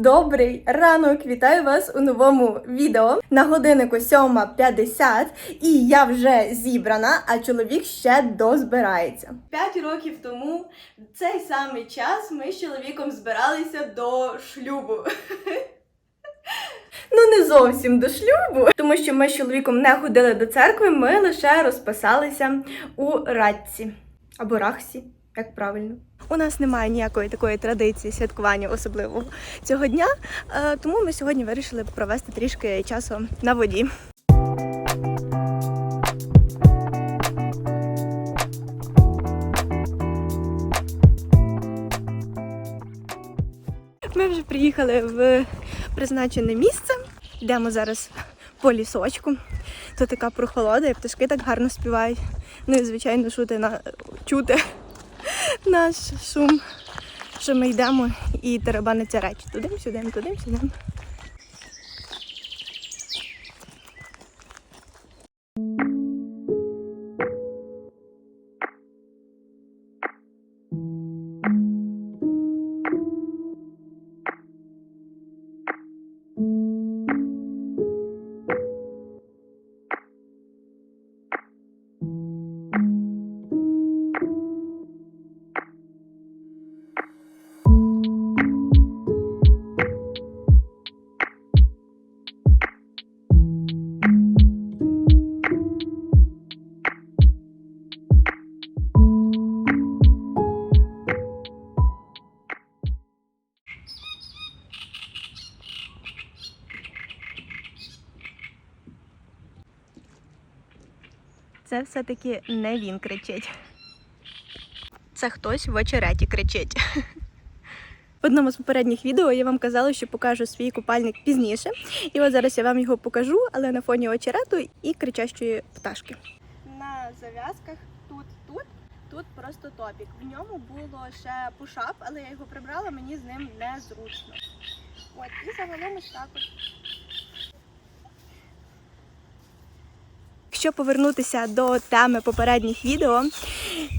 Добрий ранок! Вітаю вас у новому відео. На годиннику 7.50 і я вже зібрана, а чоловік ще дозбирається. П'ять років тому в цей самий час ми з чоловіком збиралися до шлюбу. Ну, не зовсім до шлюбу, тому що ми з чоловіком не ходили до церкви, ми лише розписалися у радці або рахсі, як правильно. У нас немає ніякої такої традиції святкування особливого цього дня, е, тому ми сьогодні вирішили провести трішки часу на воді. Ми вже приїхали в призначене місце. Йдемо зараз по лісочку. Тут така прохолода, і пташки так гарно співають. Ну і звичайно, чути на чути наш шум, що ми йдемо і тарабаниться речі. Тудим, сюдим, все-таки не він кричить. Це хтось в очереті кричить. В одному з попередніх відео я вам казала, що покажу свій купальник пізніше. І от зараз я вам його покажу, але на фоні очерету і кричащої пташки. На зав'язках тут, тут, просто топік. В ньому було ще пушап, але я його прибрала, мені з ним незручно. От, і загалом ось так. Якщо повернутися до теми попередніх відео,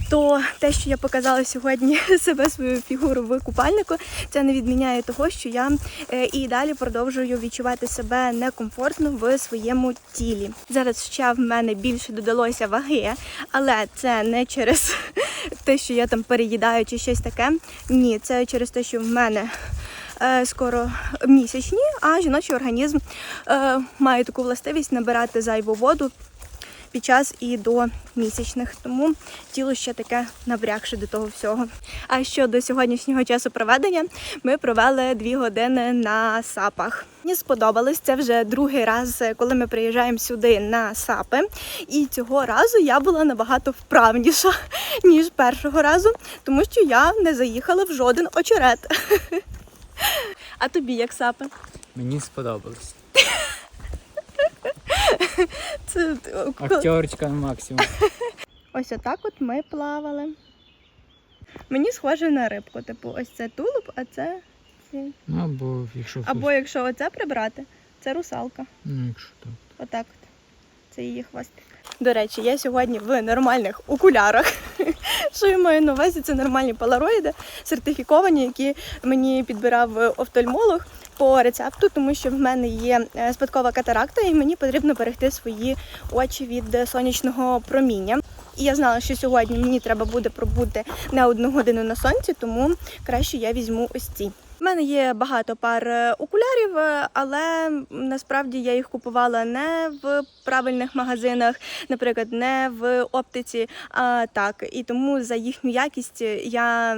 то те, що я показала сьогодні себе свою фігуру в купальнику, це не відміняє того, що я е, і далі продовжую відчувати себе некомфортно в своєму тілі. Зараз ще в мене більше додалося ваги, але це не через те, що я там переїдаю чи щось таке. Ні, це через те, що в мене. е, Скоро місячні, а жіночий організм е, має таку властивість набирати зайву воду під час і до місячних, тому тіло ще таке набрякше до того всього. А щодо сьогоднішнього часу проведення, ми провели дві години на сапах. Мені сподобалось це вже другий раз, коли ми приїжджаємо сюди на сапи. І цього разу я була набагато вправніша, ніж першого разу, тому що я не заїхала в жоден очерет. А тобі як сапи? Мені сподобалось. Це Актерочка максимум. Ось отак от ми плавали. Мені схоже на рибку. Типу, ось це тулуб, а це. Ну або якщо Або якщо оце прибрати, це русалка. ну, якщо так. Отак от. Це її хвостик. До речі, я сьогодні в нормальних окулярах. Що я маю на увазі? Це нормальні полароїди, сертифіковані, які мені підбирав офтальмолог по рецепту, тому що в мене є е, спадкова катаракта, і мені потрібно берегти свої очі від е, сонячного проміння. І я знала, що сьогодні мені треба буде пробути не одну годину на сонці, тому краще я візьму ось ці. У мене є багато пар е, окулярів, але насправді я їх купувала не в правильних магазинах, наприклад, не в оптиці, а так. І тому за їхню якість я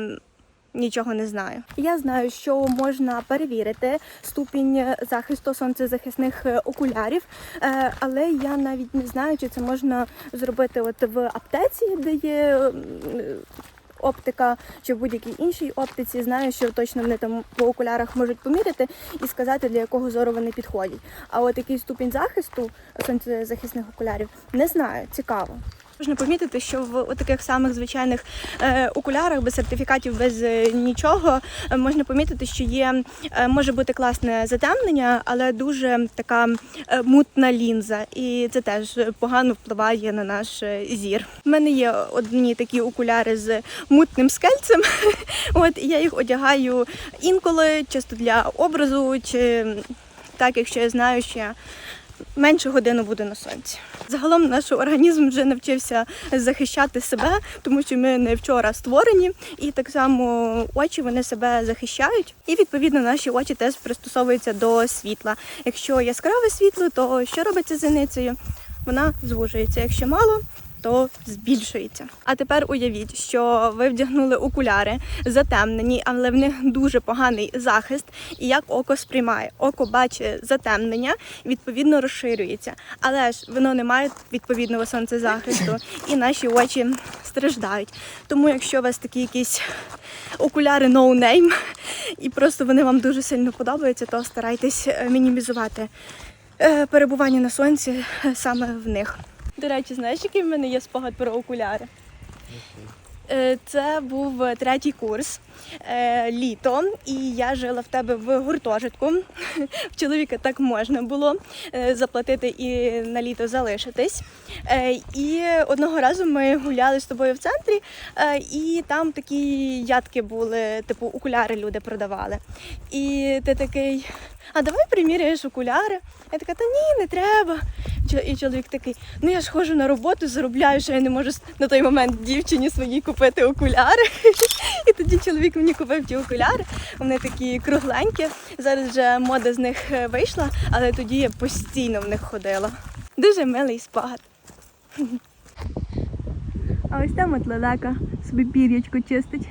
нічого не знаю. Я знаю, що можна перевірити ступінь захисту сонцезахисних е, окулярів, е, але я навіть не знаю, чи це можна зробити от в аптеці, де є. Оптика чи в будь-якій іншій оптиці знаю, що точно вони там по окулярах можуть поміряти і сказати, для якого зору вони підходять. А от який ступінь захисту сонцезахисних окулярів не знаю, цікаво. Можна помітити, що в таких самих звичайних е, окулярах без сертифікатів, без е, нічого, е, можна помітити, що є може бути класне затемнення, але дуже така мутна лінза, і це теж погано впливає на наш зір. У мене є одні такі окуляри з мутним скельцем. От я їх одягаю інколи, чисто для образу, чи так, якщо я знаю, що я менше годину буде на сонці. Загалом наш організм вже навчився захищати себе, тому що ми не вчора створені, і так само очі вони себе захищають. І відповідно наші очі теж пристосовуються до світла. Якщо яскраве світло, то що робиться з зеницею? Вона звужується. Якщо мало, то збільшується. А тепер уявіть, що ви вдягнули окуляри, затемнені, але в них дуже поганий захист. І як око сприймає? Око бачить затемнення, відповідно розширюється. Але ж воно не має відповідного сонцезахисту, і наші очі страждають. Тому, якщо у вас такі якісь окуляри no name, і просто вони вам дуже сильно подобаються, то старайтесь е, мінімізувати е, перебування на сонці е, саме в них. До речі, знаєш, який в мене є спогад про окуляри? Е, Це був третій курс е, літо, і я жила в тебе в гуртожитку. В чоловіка так можна було е, заплатити і на літо залишитись. Е, І одного разу ми гуляли з тобою в центрі, е, і там такі ядки були, типу окуляри люди продавали. І ти такий, а давай приміряєш окуляри. Я така, та ні, не треба. І чоловік такий, ну я ж ходжу на роботу, заробляю, що я не можу на той момент дівчині своїй купити окуляри. І тоді чоловік мені купив ті окуляри. Вони такі кругленькі. Зараз вже мода з них е, вийшла, але тоді я постійно в них ходила. Дуже милий спогад. А ось там от лелека собі пір'ячко чистить.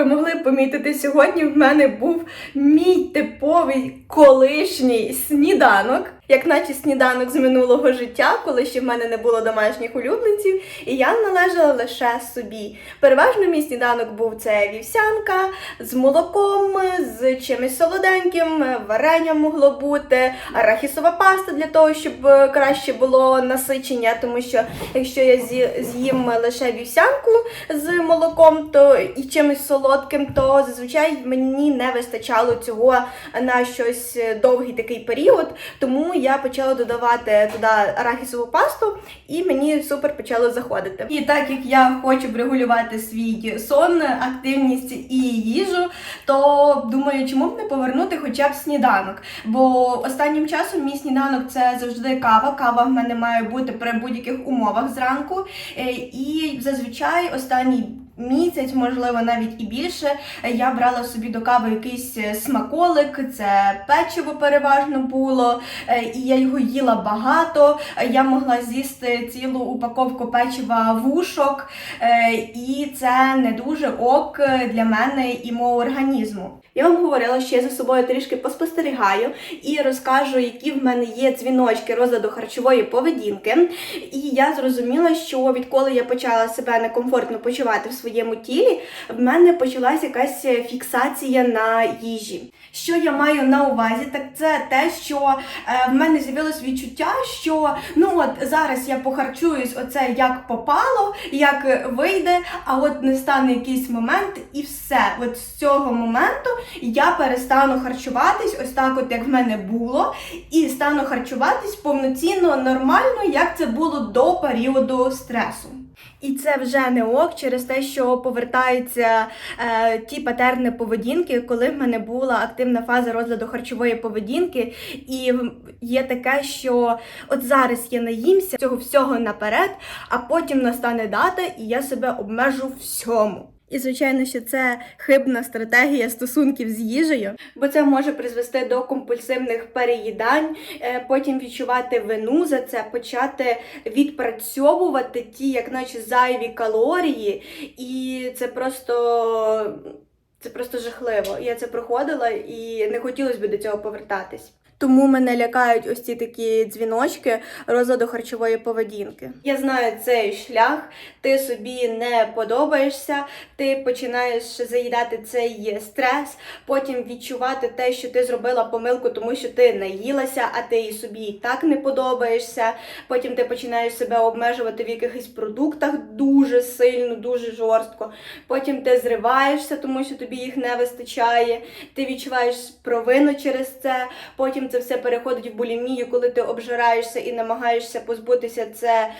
Ви могли помітити, сьогодні в мене був мій типовий колишній сніданок, як наче сніданок з минулого життя, коли ще в мене не було домашніх улюбленців, і я належала лише собі. Переважно мій сніданок був це вівсянка з молоком, з чимось солоденьким, варення могло бути, арахісова паста для того, щоб е, краще було насичення, тому що якщо я з'їм лише вівсянку з молоком, то і чимось солодким, то зазвичай мені не вистачало цього на щось довгий такий період. Тому я почала додавати туди арахісову пасту, і мені супер почало заходити. І так як я хочу врегулювати свій сон, активність і їжу, то думаю, чому б не повернути хоча б сніданок. Бо останнім часом мій сніданок це завжди кава. Кава в мене має бути при будь-яких умовах зранку. Е, І зазвичай останній місяць, можливо, навіть і більше, я брала собі до кави якийсь е, смаколик, це печиво переважно було, е, і я його їла багато. Я могла з'їсти цілу упаковку печива вушок, е, і це не дуже ок для мене і мого організму. Я вам говорила, що я за собою трішки поспостерігаю і розкажу, які в мене є дзвіночки розладу харчової поведінки. І я зрозуміла, що відколи я почала себе некомфортно почувати в своїй своєму тілі, в мене почалась якась фіксація на їжі. Що я маю на увазі, так це те, що е, в мене з'явилось відчуття, що ну от зараз я похарчуюсь оце як попало, як вийде, а от не стане якийсь момент, і все. От з цього моменту я перестану харчуватись, ось так, от як в мене було, і стану харчуватись повноцінно нормально, як це було до періоду стресу. І це вже не ок через те, що повертаються е, ті патерни поведінки, коли в мене була активна фаза розгляду харчової поведінки, і є таке, що от зараз я наїмся цього всього наперед, а потім настане дата, і я себе обмежу всьому. І звичайно, що це хибна стратегія стосунків з їжею, бо це може призвести до компульсивних переїдань, е, потім відчувати вину за це, почати відпрацьовувати ті, як наче зайві калорії, і це просто. Це просто жахливо. Я це проходила і не хотілося б до цього повертатись. Тому мене лякають ось ці такі дзвіночки розладу харчової поведінки. Я знаю цей шлях, ти собі не подобаєшся, ти починаєш заїдати цей стрес, потім відчувати те, що ти зробила помилку, тому що ти наїлася, а ти і собі і так не подобаєшся. Потім ти починаєш себе обмежувати в якихось продуктах дуже сильно, дуже жорстко. Потім ти зриваєшся, тому що тобі їх не вистачає. Ти відчуваєш провину через це. Потім це все переходить в булімію, коли ти обжираєшся і намагаєшся позбутися це,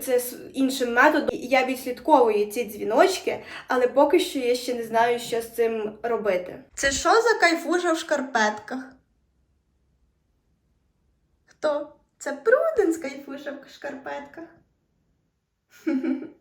це іншим методом. Я відслідковую ці дзвіночки, але поки що я ще не знаю, що з цим робити. Це що за кайфуша в шкарпетках? Хто? Це Пруденс кайфуша в шкарпетках.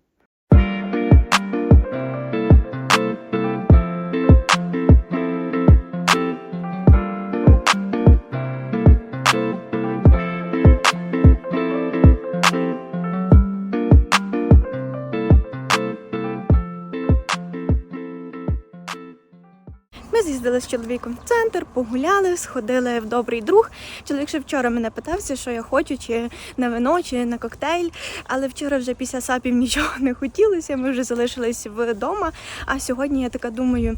Ми з чоловіком в центр, погуляли, сходили в добрий друг. Чоловік ще вчора мене питався, що я хочу, чи на вино, чи на коктейль. Але вчора вже після сапів нічого не хотілося. Ми вже залишились вдома. А сьогодні я така думаю,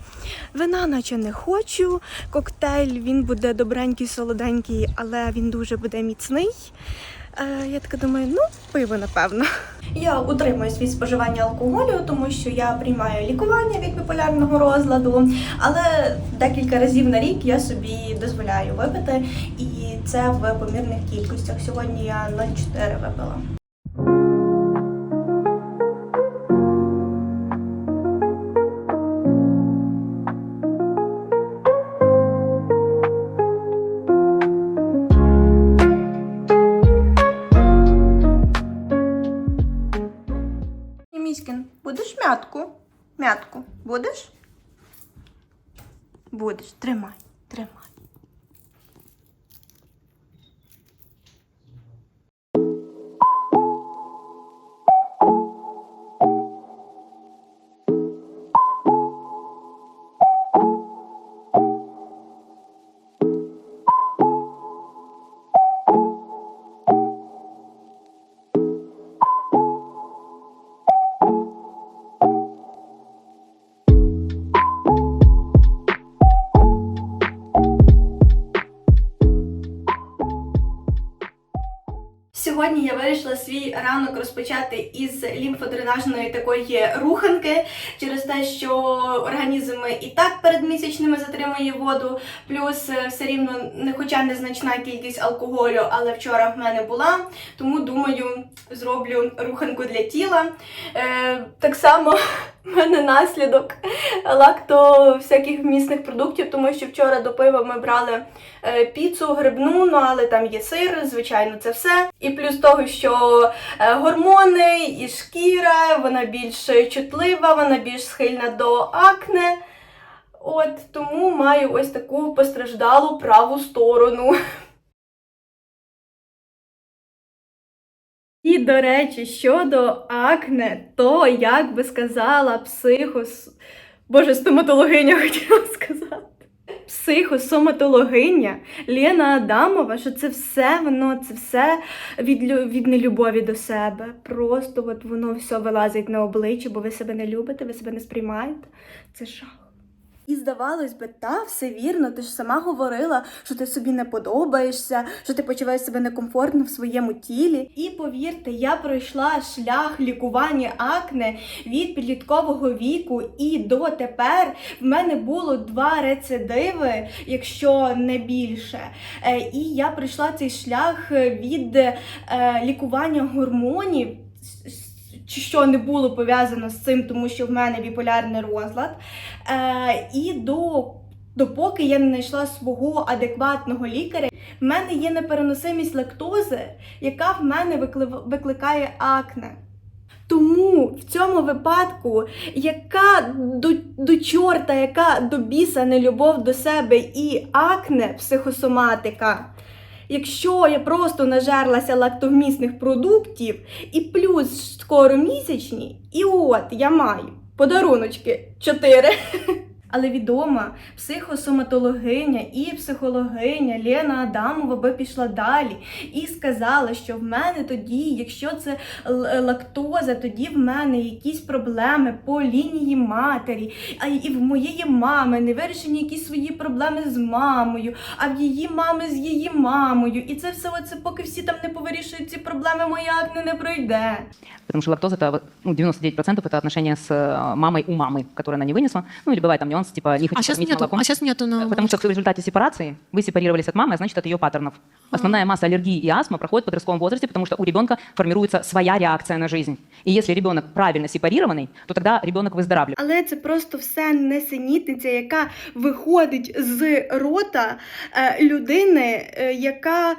вина наче не хочу. Коктейль він буде добренький, солоденький, але він дуже буде міцний. Е, я так думаю, ну, пиво, напевно. Я утримуюсь від споживання алкоголю, тому що я приймаю лікування від біполярного розладу, але декілька разів на рік я собі дозволяю випити, і це в помірних кількостях. Сьогодні я 0,4 випила. М'ятку будеш? Будеш. Тримай. Сьогодні я вирішила свій ранок розпочати із лімфодренажної такої руханки через те, що організм і так перед місячними затримує воду, плюс е, все рівно, не хоча незначна кількість алкоголю, але вчора в мене була. Тому думаю, зроблю руханку для тіла. Е, так само в мене наслідок лакто всяких вмісних продуктів, тому що вчора до пива ми брали е, піцу грибну, ну але там є сир, звичайно, це все. І плюс того, що е, гормони і шкіра, вона більш чутлива, вона більш схильна до акне. От тому маю ось таку постраждалу праву сторону. До речі, щодо акне, то як би сказала психос. Боже, стоматологиня хотіла сказати. психосоматологиня Лена Адамова, що це все воно, це все від, від нелюбові до себе. Просто от воно все вилазить на обличчя, бо ви себе не любите, ви себе не сприймаєте. Це жах. І здавалось би, та все вірно. Ти ж сама говорила, що ти собі не подобаєшся, що ти почуваєш себе некомфортно в своєму тілі. І повірте, я пройшла шлях лікування акне від підліткового віку і до тепер. В мене було два рецидиви, якщо не більше. Е, І я пройшла цей шлях від е, лікування гормонів. Чи що не було пов'язано з цим, тому що в мене біполярний розлад. Е, і до, допоки я не знайшла свого адекватного лікаря, в мене є непереносимість лактози, яка в мене викликає акне. Тому в цьому випадку, яка до, до чорта, яка до біса нелюбов до себе і акне психосоматика. Якщо я просто нажерлася лактовмісних продуктів і плюс скоро місячні, і от я маю подаруночки 4 Але відома психосоматологиня і психологиня Лена Адамова би пішла далі і сказала, що в мене тоді, якщо це л- лактоза, тоді в мене якісь проблеми по лінії матері, а і в моєї мами не вирішені якісь свої проблеми з мамою, а в її мами з її мамою. І це все оце, поки всі там не повирішують ці проблеми, моя акне не пройде. Потому что лактоза это ну, 99% это отношения с э, мамой у мамы, которую она не вынесла. Ну или бывает там нюанс, типа не хочу А сейчас кормить нету, молоком. а сейчас нету на... Потому что в результате сепарации вы сепарировались от мамы, а значит, от ее паттернов. Основная масса аллергии и астма проходит в подростковом возрасте, потому что у ребенка формируется своя реакция на жизнь. И если ребенок правильно сепарированный, то тогда ребенок выздоравливает. Але це просто все несенітниця, яка виходить з рота е, людини, е, яка е,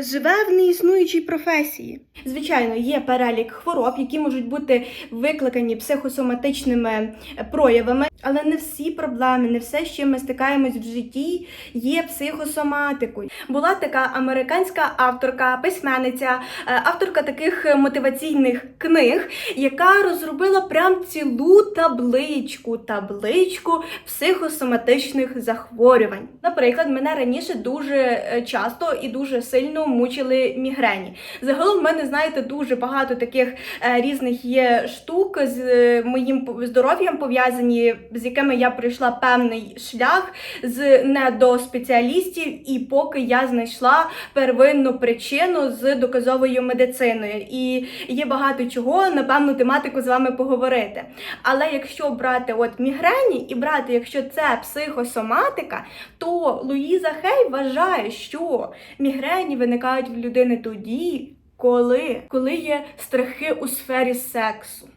живе в неіснуючій професії. Звичайно, є перелік хвороб, які можуть бути викликані психосоматичними е, проявами, але не всі проблеми, не все, з чим ми стикаємось в житті, є психосоматикою. Була така американська авторка, письменниця, е, авторка таких е, мотиваційних книг, яка розробила прям цілу табличку, табличку психосоматичних захворювань. Наприклад, мене раніше дуже е, часто і дуже сильно мучили мігрені. Загалом в мене, знаєте, дуже багато таких е, різних є штук з е, моїм здоров'ям пов'язані, з якими я пройшла певний шлях з не до спеціалістів, і поки я знайшла первинну причину з доказовою медициною. І є багато чого на певну тематику з вами поговорити. Але якщо брати от мігрені і брати, якщо це психосоматика, то Луїза Хей вважає, що мігрені виникають в людини тоді, коли, коли є страхи у сфері сексу.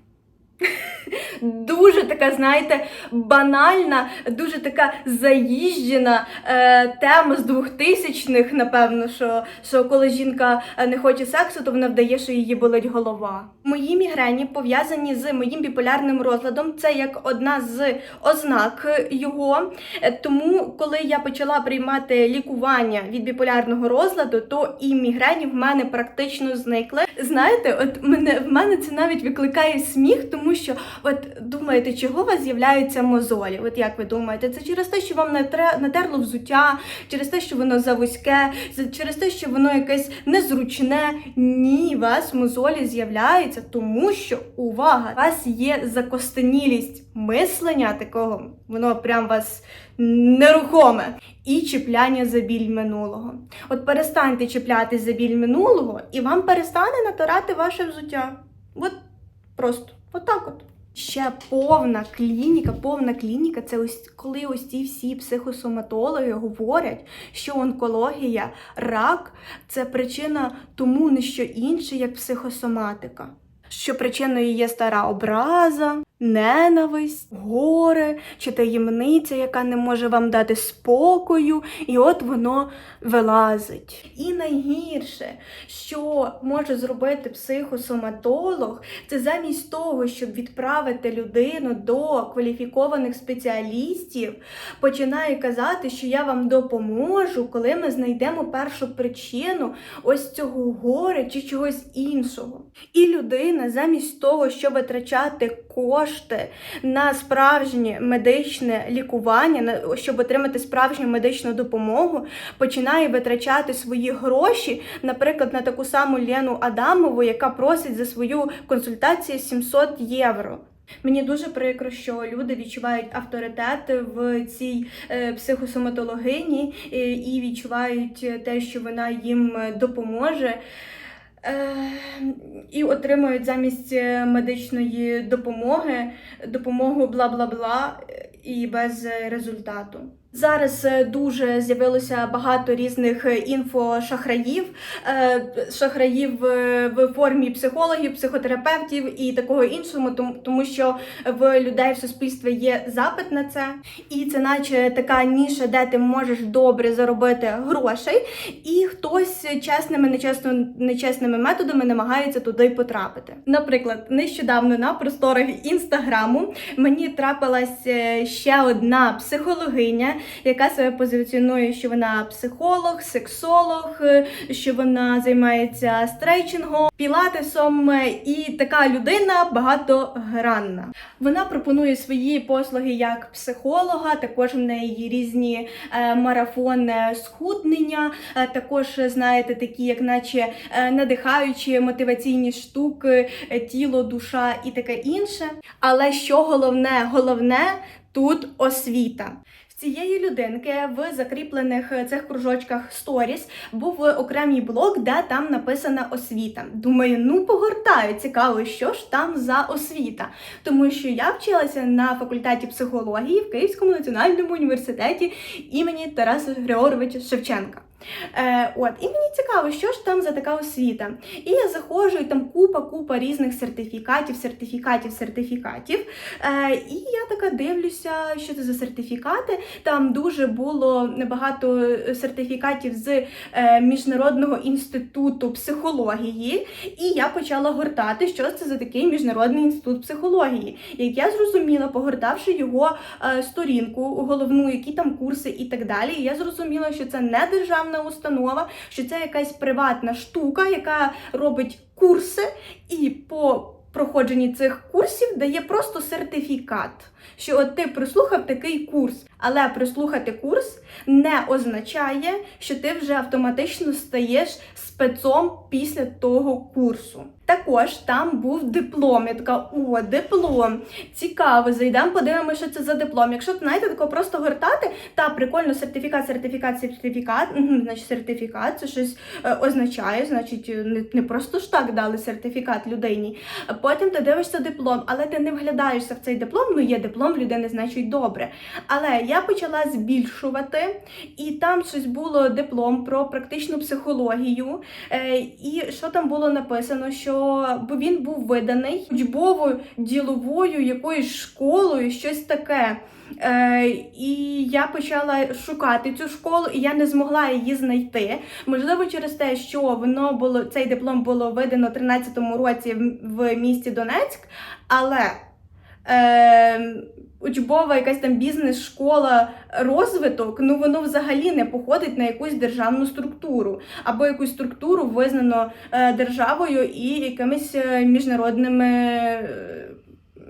Дуже така, знаєте, банальна, дуже така заїжджена е, тема з 2000-х, напевно, що, що коли жінка е, не хоче сексу, то вона вдає, що її болить голова. Мої мігрені пов'язані з моїм біполярним розладом. Це як одна з ознак його. Е, Тому, коли я почала приймати лікування від біполярного розладу, то і мігрені в мене практично зникли. Знаєте, от мене в мене це навіть викликає сміх, тому що от думаєте, чого у вас з'являються мозолі? От як ви думаєте, це через те, що вам натерло взуття, через те, що воно завузьке, через те, що воно якесь незручне? Ні, у вас мозолі з'являються, тому що увага, у вас є закостенілість мислення такого, воно прям вас нерухоме. І чіпляння за біль минулого. От перестаньте чіплятись за біль минулого, і вам перестане натирати ваше взуття. От просто, отак от. Ще повна клініка, повна клініка це ось коли ось ці всі психосоматологи говорять, що онкологія, рак це причина тому не що інше, як психосоматика. Що причиною є стара образа, ненависть, горе чи таємниця, яка не може вам дати спокою, і от воно вилазить. І найгірше, що може зробити психосоматолог, це замість того, щоб відправити людину до кваліфікованих спеціалістів, починає казати, що я вам допоможу, коли ми знайдемо першу причину ось цього горя чи чогось іншого. І людина, замість того, щоб витрачати кошти кошти на справжнє медичне лікування, щоб отримати справжню медичну допомогу, починає витрачати свої гроші, наприклад, на таку саму Лену Адамову, яка просить за свою консультацію 700 євро. Мені дуже прикро, що люди відчувають авторитет в цій е, психосоматологині е, і відчувають те, що вона їм допоможе. Е, і отримують замість е, медичної допомоги допомогу бла бла бла і без результату. Зараз е, дуже з'явилося багато різних е, інфошахраїв, е, шахраїв в формі психологів, психотерапевтів і такого іншого, тому, що в людей в суспільстві є запит на це, і це наче така ніша, де ти можеш добре заробити грошей, і хтось чесними, нечесно, нечесними методами намагається туди потрапити. Наприклад, нещодавно на просторах інстаграму мені трапилась ще одна психологиня, яка себе позиціонує, що вона психолог, сексолог, е, що вона займається стрейчингом, пілатесом, е, і така людина багатогранна. Вона пропонує свої послуги як психолога, також в неї різні е, марафони схуднення, також знаєте, такі, як наче надихаючі мотиваційні штуки, тіло, душа і таке інше. Але що головне, головне тут освіта. Цієї людинки в закріплених е, цих кружочках сторіс був окремий блок, де там написана освіта. Думаю, ну погортаю, цікаво, що ж там за освіта. Тому що я вчилася на факультеті психології в Київському національному університеті імені Тараса Григоровича Шевченка. Е, от, і мені цікаво, що ж там за така освіта. І я заходжу, і там купа-купа різних сертифікатів, сертифікатів, сертифікатів. Е, і я така дивлюся, що це за сертифікати. Там дуже було багато сертифікатів з е, Міжнародного інституту психології. І я почала гортати, що це за такий міжнародний інститут психології. Як я зрозуміла, погортавши його е, сторінку головну, які там курси і так далі, я зрозуміла, що це не державна установа, що це якась приватна штука, яка робить курси, і по проходженні цих курсів дає просто сертифікат, що от ти прослухав такий курс. Але прослухати курс не означає, що ти вже автоматично стаєш спецом після того курсу. Також там був диплом. Я така, о, диплом. Цікаво, зайдемо, подивимося, що це за диплом. Якщо знаєте, тако просто гортати, та прикольно, сертифікат, сертифікат, сертифікат. Значить, сертифікат це щось е, означає, значить, е, не, не просто ж так дали сертифікат людині. Потім ти дивишся диплом, але ти не вглядаєшся в цей диплом. Ну, є диплом людини, значить добре. Але я почала збільшувати, і там щось було диплом про практичну психологію. Е, і що там було написано? Що бо він був виданий учбовою діловою якоюсь школою, щось таке. Е, і я почала шукати цю школу, і я не змогла її знайти. Можливо, через те, що воно було цей диплом було видано в 13-му році в, місті Донецьк, але е, учбова якась там бізнес-школа, розвиток, ну воно взагалі не походить на якусь державну структуру або якусь структуру визнано е, державою і якимись е, міжнародними. е,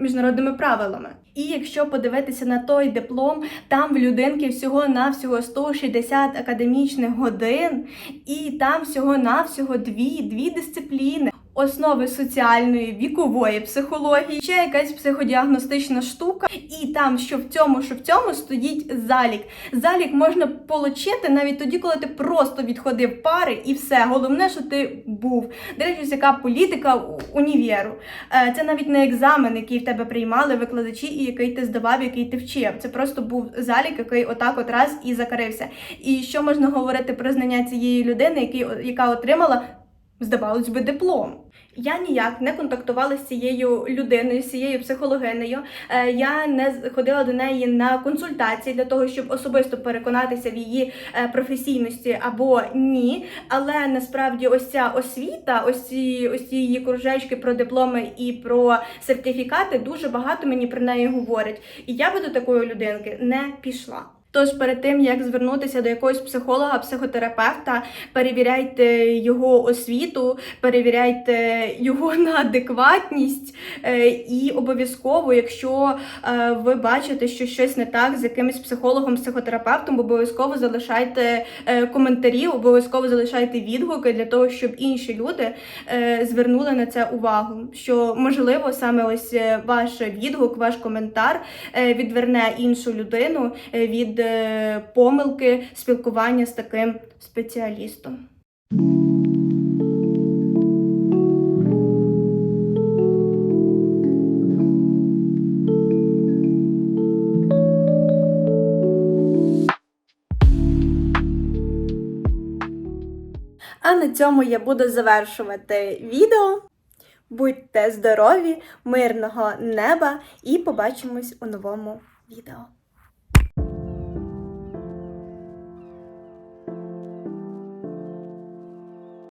Міжнародними правилами. І якщо подивитися на той диплом, там в людинки всього-навсього 160 академічних годин, і там всього-навсього дві, дві дисципліни. Основи соціальної вікової психології, ще якась психодіагностична штука, і там, що в цьому, що в цьому стоїть залік. Залік можна получити навіть тоді, коли ти просто відходив пари, і все. Головне, що ти був. Дивлячись, яка політика універу. Е, Це навіть не екзамен, який в тебе приймали викладачі, і який ти здавав, який ти вчив. Це просто був залік, який отак от раз і закарився. І що можна говорити про знання цієї людини, яка отримала, здавалось би, диплом. Я ніяк не контактувала з цією людиною, з цією психологинею. Е, Я не ходила до неї на консультації для того, щоб особисто переконатися в її е, професійності або ні. Але насправді ось ця освіта, ось ці ось ці її кружечки про дипломи і про сертифікати дуже багато мені про неї говорять. І я би до такої людинки не пішла. Тож перед тим як звернутися до якогось психолога, психотерапевта, перевіряйте його освіту, перевіряйте його на адекватність, е, і обов'язково, якщо е, ви бачите, що щось не так з якимось психологом, психотерапевтом, обов'язково залишайте е, коментарі, обов'язково залишайте відгуки для того, щоб інші люди звернули на це увагу. Що можливо саме ось ваш відгук, ваш коментар відверне іншу людину е, помилки спілкування з таким спеціалістом. А на цьому я буду завершувати відео. Будьте здорові, мирного неба і побачимось у новому відео.